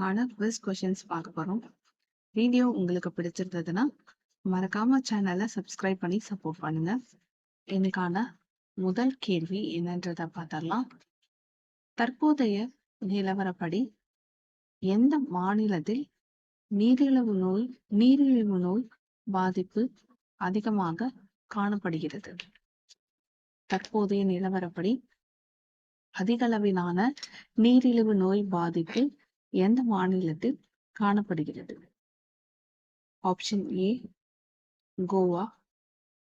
ஆன quiz questions பார்க்க போறோம். வீடியோ உங்களுக்கு பிடிச்சிருந்ததுன்னா, மறக்காம சேனலை சப்ஸ்கிரைப் பண்ணி சப்போர்ட் பண்ணுங்க. இன்னைக்கான முதல் கேள்வி என்னன்றத பார்த்தரலாம். தற்போதைய நிலவரப்படி எந்த மாநிலத்தில் நீரிழிவு நோய் நீரிழிவு நோய் பாதிப்பு அதிகமாக காணப்படுகிறது? தற்போதைய நிலவரப்படி அதிகளவிலான நீரிழிவு நோய் பாதிப்பு எந்த மாநிலத்தில் காணப்படுகிறது? Option A Goa,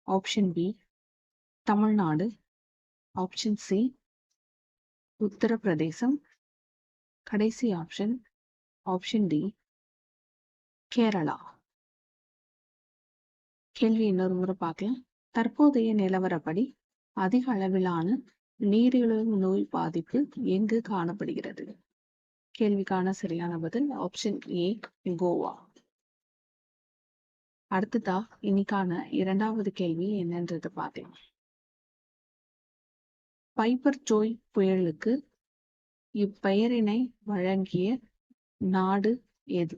option B Tamil Nadu, option C Uttar Pradesh, கடைசி ஆப்ஷன் ஆப்ஷன் டி கேரளா. கேள்வி இன்னொரு முறை பார்க்கலாம். தற்போதைய நிலவரப்படி அதிக அளவிலான நீரிழிவு நோய் பாதிப்பு எங்கு காணப்படுகிறது? கேள்விக்கான சரியான பதில் ஆப்ஷன் ஏ கோவா. அடுத்ததா இன்னைக்கான இரண்டாவது கேள்வி என்னன்றது பார்த்தேன். பைப்பர் ஜோய் புயலுக்கு இப்பெயரினை வழங்கிய நாடு எது?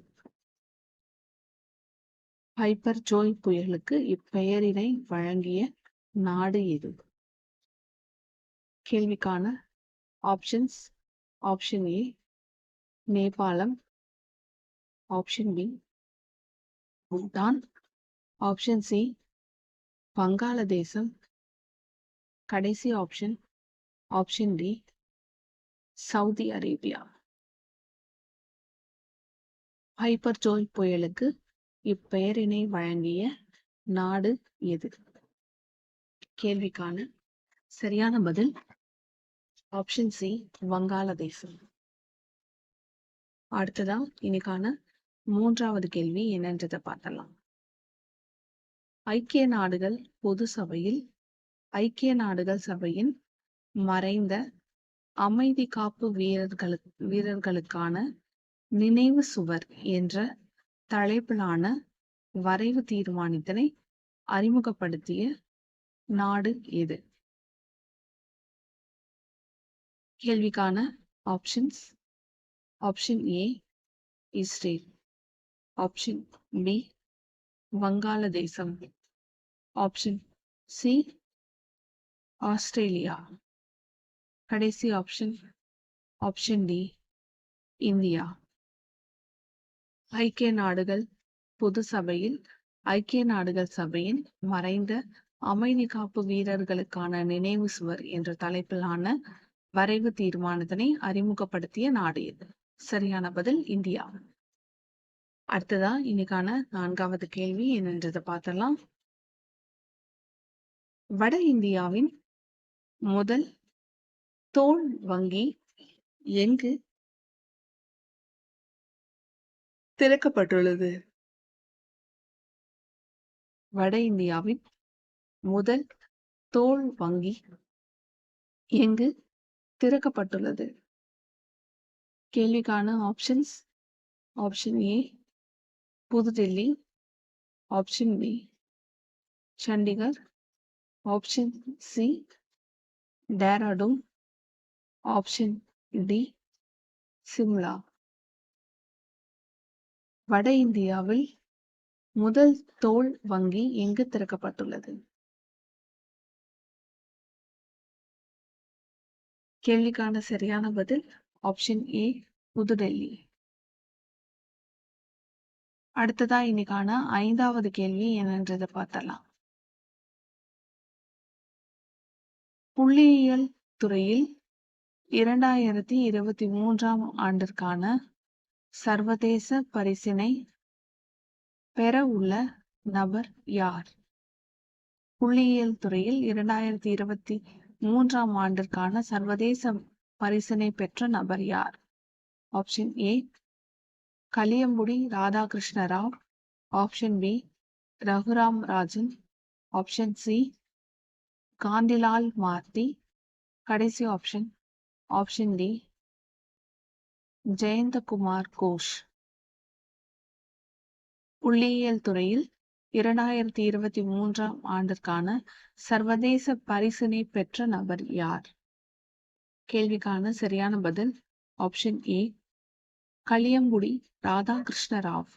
பைப்பர் ஜோய் புயலுக்கு இப்பெயரினை வழங்கிய நாடு எது? கேள்விக்கான options option A Nepal, option B Bhutan, option C வங்காளதேசம், கடைசி option option D Saudi Arabia. Biparjoy புயலுக்கு இப்பெயரினை வழங்கிய நாடு எது? கேள்விக்கான சரியான பதில். ஆப்ஷன் சி வங்காளதேசம். அடுத்ததா இன்னைக்கான மூன்றாவது கேள்வி என்னன்றதை பார்த்தலாம். ஐக்கிய நாடுகள் பொது சபையில் ஐக்கிய நாடுகள் சபையின் மறைந்த அமைதி காப்பு வீரர்களு வீரர்களுக்கான நினைவு சுவர் என்ற தலைப்பிலான வரைவு தீர்மானத்தினை அறிமுகப்படுத்திய நாடு எது? கேள்விக்கான options option A Israel, option B Bangladesh, option C Australia, கடைசி ஆப்ஷன் ஆப்ஷன் டி இந்தியா. ஐக்கிய நாடுகள் பொது சபையில் ஐக்கிய நாடுகள் சபையின் மறைந்த அமைதி காப்பு வீரர்களுக்கான நினைவு சுவர் என்ற தலைப்பிலான வரைவு தீர்மானத்தினை அறிமுகப்படுத்திய நாடு இது. சரியான பதில் இந்தியா. அடுத்ததா இன்னைக்கான நான்காவது கேள்வி என்னன்றதை பார்த்தலாம். வட இந்தியாவின் முதல் தோல் வங்கி எங்கு திறக்கப்பட்டுள்ளது? வட இந்தியாவின் முதல் தோல் வங்கி எங்கு திறக்கப்பட்டுள்ளது? கேள்விக்கான options option A New Delhi, option B Chandigarh, option C Dehradun, option D Shimla. வட இந்தியாவில் முதல் தோல் வங்கி எங்கு திறக்கப்பட்டுள்ளது? கேள்விக்கான சரியான பதில் ஆப்ஷன் ஏ புதுடெல்லி. அடுத்ததா இன்னைக்கான ஐந்தாவது கேள்வி என்னன்றதை பார்த்தலாம். புள்ளியியல் துறையில் இரண்டாயிரத்தி இருபத்தி மூன்றாம் ஆண்டிற்கான சர்வதேச பரிசினை பெற உள்ள நபர் யார்? புள்ளியியல் துறையில் இரண்டாயிரத்தி இருபத்தி மூன்றாம் ஆண்டிற்கான சர்வதேச பரிசனை பெற்ற நபர் யார்? Option A Calyampudi Radhakrishna Rao, option B Raghuram Rajan, option C Kantilal Mardia கடைசி option option D Jayanta Kumar Ghosh. புள்ளியியல் துறையில் இரண்டாயிரத்தி இருபத்தி மூன்றாம் ஆண்டிற்கான சர்வதேச பரிசினை பெற்ற நபர் யார்? கேள்விக்கான சரியான பதில் ஆப்ஷன் ஏ களியங்குடி ராதாகிருஷ்ண ராவ்.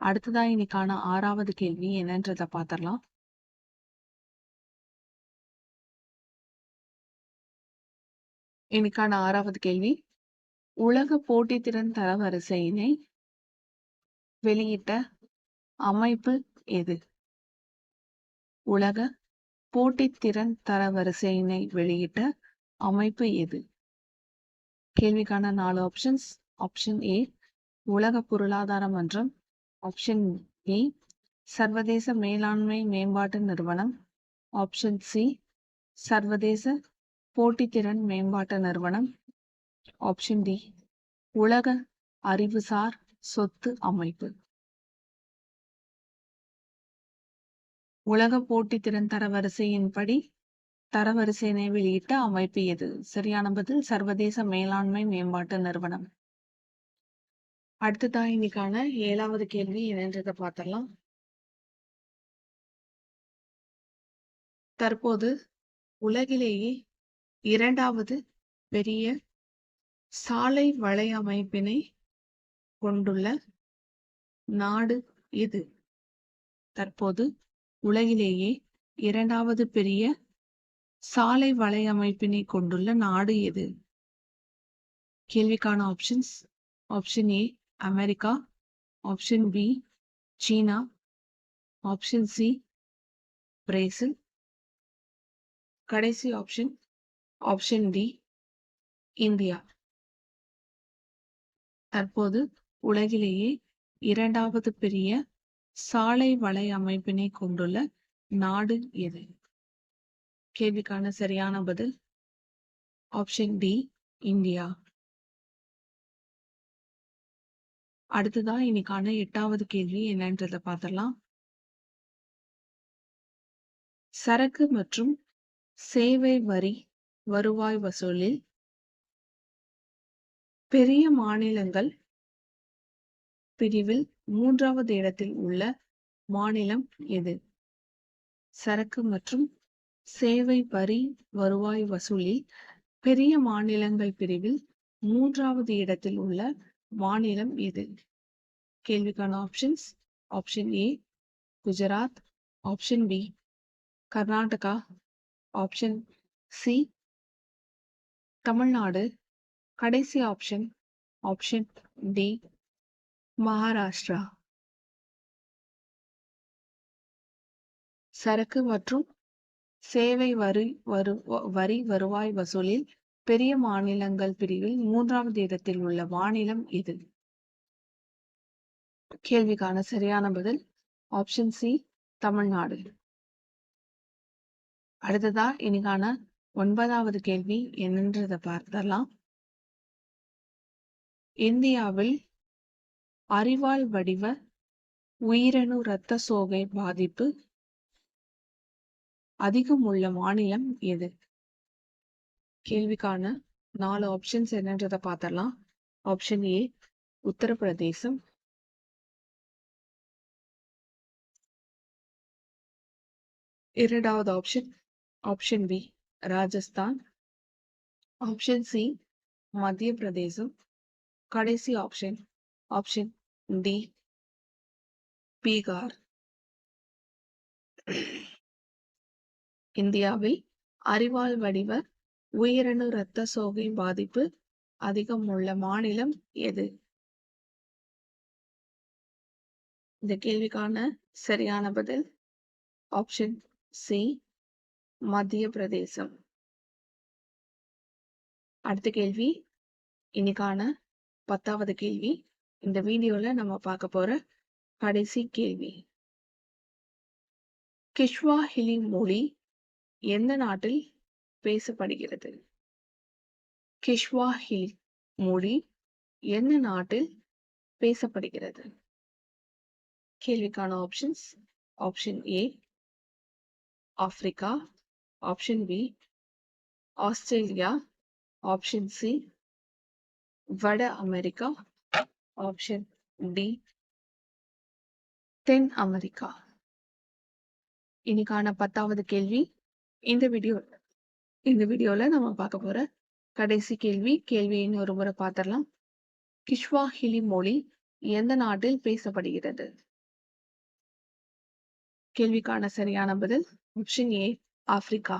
அடுத்ததா இன்னைக்கான ஆறாவது கேள்வி என்னன்றத பாத்திரலாம். இன்னைக்கான ஆறாவது கேள்வி உலக போட்டித்திறன் தரவரிசையினை வெளியிட்ட அமைப்பு எது? உலக போட்டித்திறன் தரவரிசையினை வெளியிட்ட அமைப்பு எது? கேள்விக்கான நாலு ஆப்ஷன்ஸ் ஆப்ஷன் ஏ உலக பொருளாதார மன்றம். ஆப்ஷன் பி சர்வதேச மேலாண்மை மேம்பாட்டு நிறுவனம். ஆப்ஷன் சி சர்வதேச போட்டித்திறன் மேம்பாட்டு நிறுவனம். ஆப்ஷன் டி உலக அறிவுசார் சொத்து அமைப்பு. உலக போட்டித்திறன் தரவரிசையின்படி தரவரிசையினை வெளியிட்ட அமைப்பு எது? சரியான பதில் சர்வதேச மேலாண்மை மேம்பாட்டு நிறுவனம். அடுத்ததா இன்னைக்கான ஏழாவது கேள்வி என்னன்றதை பார்த்தலாம் தற்போது உலகிலேயே இரண்டாவது பெரிய சாலை வலையமைப்பினை கொண்டுள்ள நாடு எது? தற்போது உலகிலேயே இரண்டாவது பெரிய சாலை வலையமைப்பினை கொண்டுள்ள நாடு எது? கேள்விக்கான options option A America option B China option C Brazil. கடைசி ஆப்ஷன் ஆப்ஷன் டி இந்தியா. தற்போது உலகிலேயே இரண்டாவது பெரிய சாலை வலை அமைப்பினை கொண்டுள்ள நாடு எது? கேள்விக்கான சரியான பதில்? Option D India. அடுத்ததான் இன்னைக்கான எட்டாவது கேள்வி என்னன்றத பார்த்துடலாம். சரக்கு மற்றும் சேவை வரி வருவாய் வசூலில் பெரிய மாநிலங்கள் பிரிவில் மூன்றாவது இடத்தில் உள்ள மாநிலம் எது? சரக்கு மற்றும் சேவை வரி வருவாய் வசூலில் பெரிய மாநிலங்கள் பிரிவில் மூன்றாவது இடத்தில் உள்ள மாநிலம் எது? கேள்விக்கான options option A Gujarat option B Karnataka option C Tamil Nadu கடைசி ஆப்ஷன் ஆப்ஷன் டி மகாராஷ்டிரா. சரக்கு மற்றும் சேவை வரி வரு வரி வருவாய் வசூலில் பெரிய மாநிலங்கள் பிரிவில் மூன்றாவது இடத்தில் உள்ள மாநிலம் எது? கேள்விக்கான சரியான பதில் ஆப்ஷன் சி தமிழ்நாடு. அடுத்ததா இன்னைக்கான ஒன்பதாவது கேள்வி என்னன்றத பார்த்தலாம் இந்தியாவில் அறிவால் வடிவ உயிரணு இரத்த சோகை பாதிப்பு அதிகம் உள்ள மாநிலம் எது? கேள்விக்கான நாலு ஆப்ஷன்ஸ் என்னன்றதை பார்த்தலாம் ஆப்ஷன் ஏ உத்தரப்பிரதேசம். இரண்டாவது option option B Rajasthan. Option C Madhya Pradesh கடைசி ஆப்ஷன் ஆப்ஷன் டி பீகார். இந்தியாவில் அறிவால் வடிவ உயிரணு இரத்த சோகை பாதிப்பு அதிகம் உள்ள மாநிலம் எது? இந்த கேள்விக்கான சரியான பதில் ஆப்ஷன் சி மத்திய பிரதேசம். அடுத்த கேள்வி இன்னைக்கான பத்தாவது கேள்வி. இந்த வீடியோல நம்ம பார்க்க போற கடைசி கேள்வி. கிஷ்வாஹிலி மொழி எந்த நாட்டில் பேசப்படுகிறது? கிஷ்வாஹிலி மொழி எந்த நாட்டில் பேசப்படுகிறது? கேள்விக்கான options option A Africa option B Australia option C வட அமெரிக்கா ஆப்ஷன் டி தென் அமெரிக்கா. இன்னைக்கான பத்தாவது கேள்வி இந்த வீடியோ இந்த வீடியோவில் நம்ம பார்க்க போகிற கடைசி கேள்வி கேள்வியின் ஒரு முறை பார்த்துடலாம். கிஷ்வாஹிலி மொழி எந்த நாட்டில் பேசப்படுகிறது? கேள்விக்கான சரியான பதில் ஆப்ஷன் ஏ ஆப்பிரிக்கா.